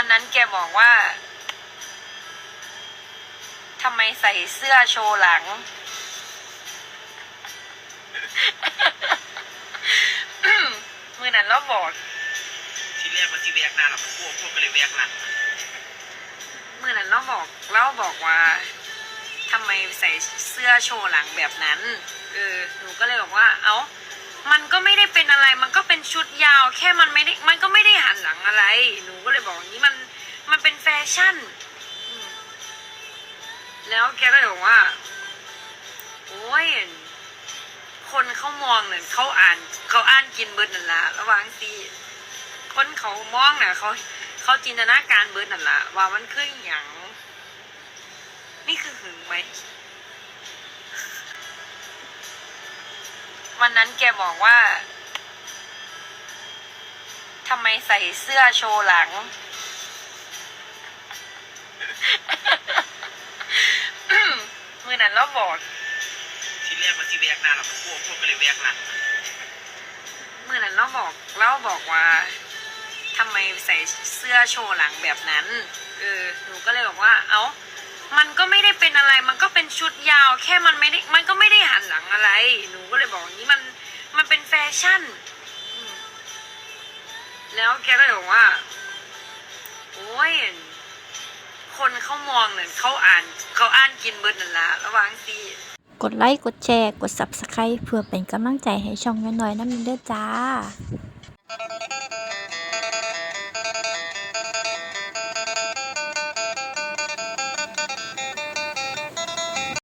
วันนั้นแกบอกว่าทำไมใส่เสื้อโชว์หลัง มือนั้นเราบอกทีแรกมันที่แวกหน้าเราพวกพวกก็เลยแวกหลังมือนั้นเราบอกเราบอกว่าทำไมใส่เสื้อโชว์หลังแบบนั้นเออหนูก็เลยบอกว่า เอ้ามันก็ไม่ได้เป็นอะไร มันก็เป็นชุดยาว แค่มันไม่ได้มันก็ อะไร หนูก็เลยบอกอย่างนี้มันมันเป็นแฟชั่น แล้วแกก็เลยบอกว่า โอ้ย คนเขามองเนี่ยเขาอ่าน เขาอ่านกินเบิร์ดนั่นละระว่างซีคนเขามองเนี่ยเขาเขาจินตนาการเบิร์ดนั่นละว่ามันคืออย่างนี่คือหึงไหมวันนั้นแกบอกว่า ทำไมใส่เสื้อโชว์หลัง มือนั้นเราบอก ทีแรกมันที่แวกหน้าเราพวกพวกก็เลยแวกหลังเมื่อนั้นเราบอกเราบอกว่าทำไมใส่เสื้อโชว์หลังแบบนั้น เออ หนูก็เลยบอกว่า เอ้า มันก็ไม่ได้เป็นอะไร มันก็เป็นชุดยาว แค่มันไม่ได้ มันก็ไม่ได้หันหลังอะไร หนูก็เลยบอกอย่างนี้มัน มันเป็นแฟชั่นอืม แล้วแกก็เลยบอกว่า โอ้ย คนเขามองเนี่ยเขาอ่าน เขาอ่านกินเบิร์ดนั่นละระหว่างซีกดไลค์ กดแชร์ กด Subscribe เพื่อเป็นกำลังใจให้ช่องน้อยๆน้ำมันเด้อจ้า